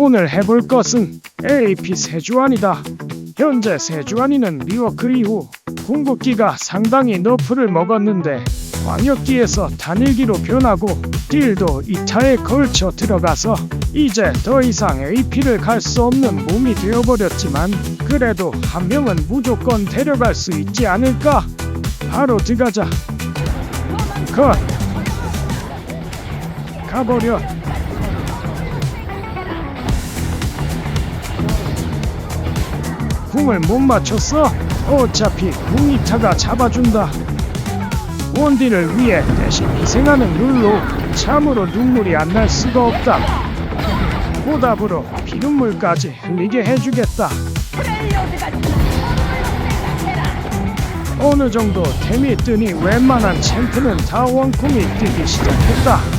오늘 해볼 것은 AP 세주안이다. 현재 세주안이는 리워크 이후 궁극기가 상당히 너프를 먹었는데 광역기에서 단일기로 변하고 딜도 2타에 걸쳐 들어가서 이제 더 이상 AP를 갈 수 없는 몸이 되어버렸지만 그래도 한 명은 무조건 데려갈 수 있지 않을까? 바로 들어가자. 컷. 가버려. 궁을 못 맞췄어? 어차피 궁이타가 잡아준다. 원딜을 위해 대신 희생하는 룰로 참으로 눈물이 안 날 수가 없다. 보답으로 피눈물까지 흘리게 해주겠다. 어느 정도 템이 뜨니 웬만한 챔프는 다 원콤이 뜨기 시작했다.